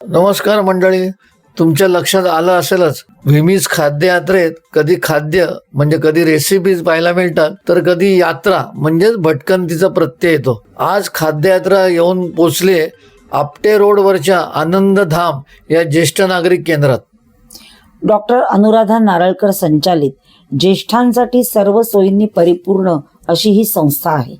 नमस्कार मंडळी तुमच्या लक्षात आलं असेलच विमीज खाद्य यात्रेत कधी खाद्य म्हणजे कधी रेसिपीज पाहायला मिळतात तर कधी यात्रा म्हणजेच भटकंतीचा प्रत्यय येतो. आज खाद्ययात्रा येऊन पोचले आपटे रोडवरच्या आनंदधाम या ज्येष्ठ नागरिक केंद्रात. डॉक्टर अनुराधा नारळकर संचालित ज्येष्ठांसाठी सर्व सोयींनी परिपूर्ण अशी ही संस्था आहे.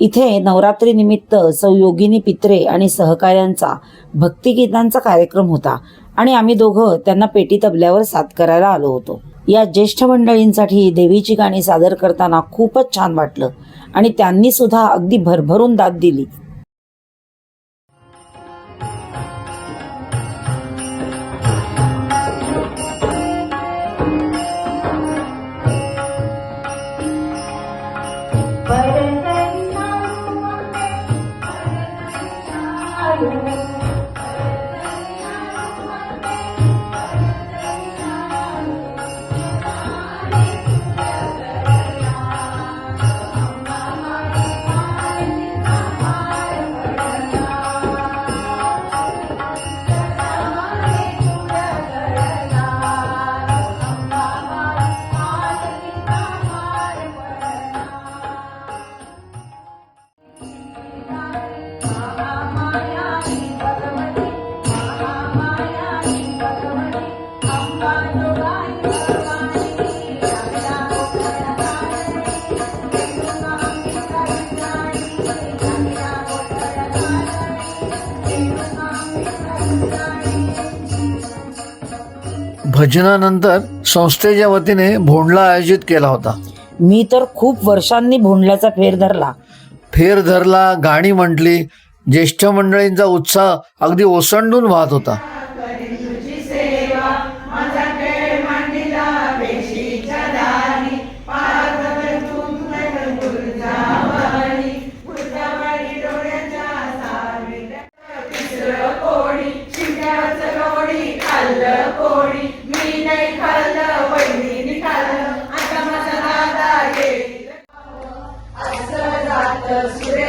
इथे नवरात्रीनिमित्त सौ योगिनी पित्रे आणि सहकाऱ्यांचा भक्तिगीतांचा कार्यक्रम होता आणि आम्ही दोघं त्यांना पेटी तबल्यावर साथ करायला आलो होतो. या ज्येष्ठ मंडळींसाठी देवीची गाणी सादर करताना खूपच छान वाटलं आणि त्यांनी सुद्धा अगदी भरभरून दाद दिली. भजनानंतर संस्थेच्या वतीने भोंडला आयोजित केला होता. मी तर खूप वर्षांनी भोंडल्याचा फेर धरला. फेर धरला गाणी म्हटली ज्येष्ठ मंडळींचा उत्साह अगदी ओसंडून वाहत होता. the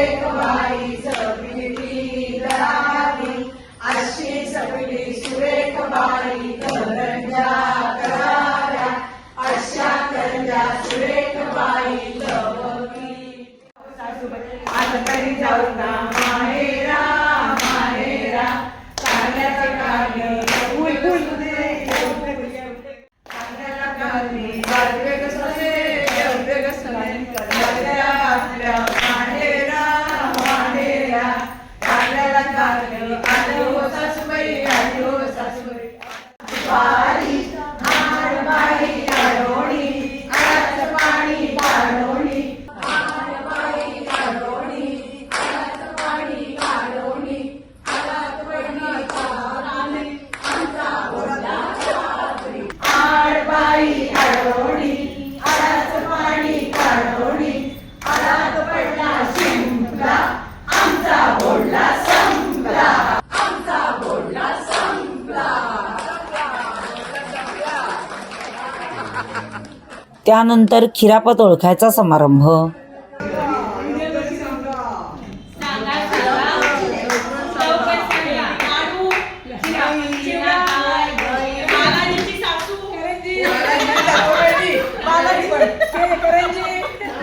त्यानंतर खिरापत ओळखायचा समारंभ.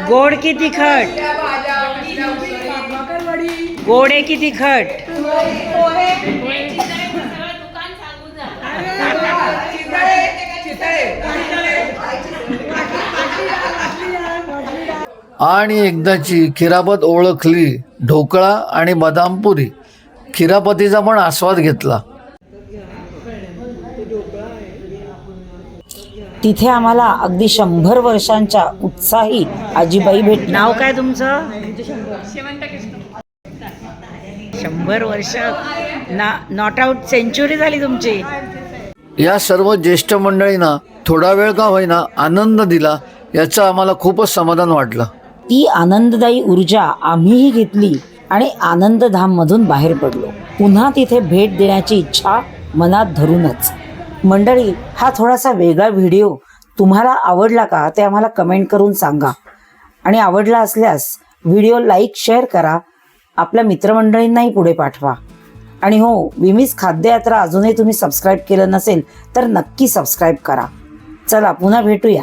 गोड की तिखट गोड की तिखट आणि एकदाची खिरापत ओळखली ढोकळा आणि बदामपुरी खिरापतीचा पण आस्वाद घेतला. तिथे आम्हाला अगदी शंभर वर्षांच्या उत्साही आजीबाई भेट नाव काय तुमचं? शंभर वर्ष. ना नॉट आउट सेंचुरी झाली तुमची. या सर्व ज्येष्ठ मंडळींना थोडा वेळ का होईना आनंद दिला याचं आम्हाला खूपच समाधान वाटलं. ती आनंददायी ऊर्जा आम्हीही घेतली आणि आनंदधाम मधून बाहेर पडलो. पुन्हा तिथे भेट देण्याची इच्छा मनात धरूनच. मंडळी हा थोडासा वेगळा व्हिडिओ तुम्हाला आवडला का ते आम्हाला कमेंट करून सांगा. आणि आवडला असल्यास व्हिडिओ लाईक शेअर करा. आपल्या मित्रमंडळींनाही पुढे पाठवा. आणि हो विमीज खाद्ययात्रा अजूनही तुम्ही सबस्क्राईब केलं नसेल तर नक्की सबस्क्राईब करा. चला पुन्हा भेटूया.